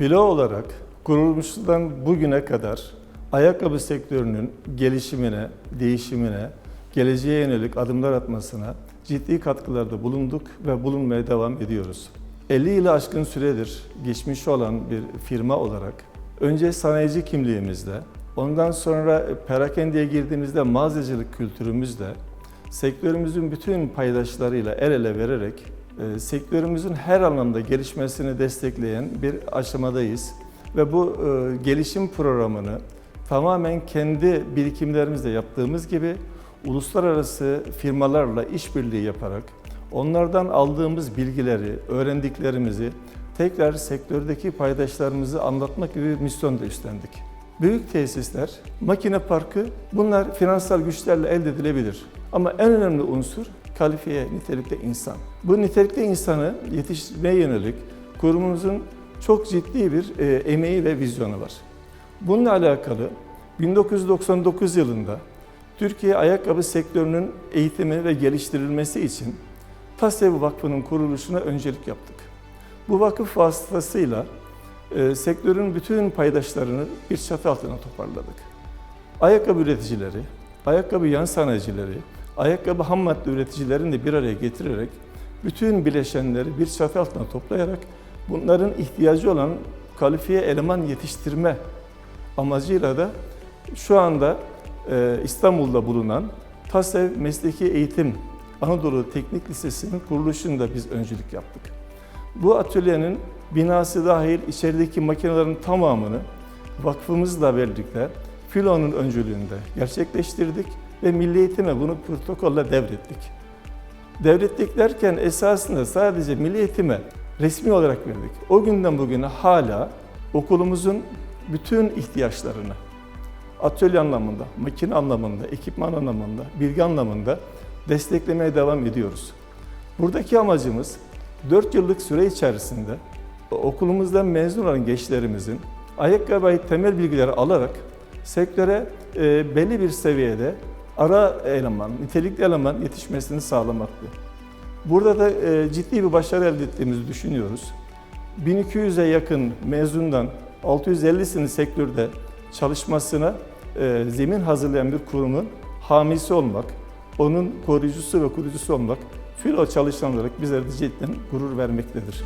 Filo olarak kurulmuştan bugüne kadar ayakkabı sektörünün gelişimine, değişimine, geleceğe yönelik adımlar atmasına ciddi katkılarda bulunduk ve bulunmaya devam ediyoruz. 50 yılı aşkın süredir geçmiş olan bir firma olarak önce sanayici kimliğimizde, ondan sonra perakendeye girdiğimizde mağazacılık kültürümüzle, sektörümüzün bütün paydaşlarıyla el ele vererek sektörümüzün her anlamda gelişmesini destekleyen bir aşamadayız. Ve bu e, gelişim programını tamamen kendi birikimlerimizle yaptığımız gibi uluslararası firmalarla işbirliği yaparak onlardan aldığımız bilgileri, öğrendiklerimizi tekrar sektördeki paydaşlarımızı anlatmak gibi bir misyon da üstlendik. Büyük tesisler, makine parkı bunlar finansal güçlerle elde edilebilir. Ama en önemli unsur kalifiye nitelikte insan. Bu nitelikte insanı yetiştirmeye yönelik kurumumuzun çok ciddi bir e, emeği ve vizyonu var. Bununla alakalı 1999 yılında Türkiye ayakkabı sektörünün eğitimi ve geliştirilmesi için TASEV Vakfı'nın kuruluşuna öncelik yaptık. Bu vakıf vasıtasıyla e, sektörün bütün paydaşlarını bir çatı altına toparladık. Ayakkabı üreticileri, ayakkabı yan sanayicileri, ayakkabı ham madde üreticilerini de bir araya getirerek bütün bileşenleri bir çatı altına toplayarak bunların ihtiyacı olan kalifiye eleman yetiştirme amacıyla da şu anda e, İstanbul'da bulunan TASEV Mesleki Eğitim Anadolu Teknik Lisesi'nin kuruluşunda biz öncülük yaptık. Bu atölyenin binası dahil içerideki makinelerin tamamını vakfımızla birlikte Filo'nun öncülüğünde gerçekleştirdik ve Milli Eğitim'e bunu protokolle devrettik. Devrettik derken esasında sadece Milli Eğitim'e resmi olarak verdik. O günden bugüne hala okulumuzun bütün ihtiyaçlarını atölye anlamında, makine anlamında, ekipman anlamında, bilgi anlamında desteklemeye devam ediyoruz. Buradaki amacımız 4 yıllık süre içerisinde okulumuzdan mezun olan gençlerimizin ayakkabı temel bilgileri alarak sektöre e, belli bir seviyede ara eleman, nitelikli eleman yetişmesini sağlamaktı. Burada da e, ciddi bir başarı elde ettiğimizi düşünüyoruz. 1200'e yakın mezundan 650'sinin sektörde çalışmasına e, zemin hazırlayan bir kurumun hamisi olmak, onun koruyucusu ve kurucusu olmak filo çalışan olarak bizlere de cidden gurur vermektedir.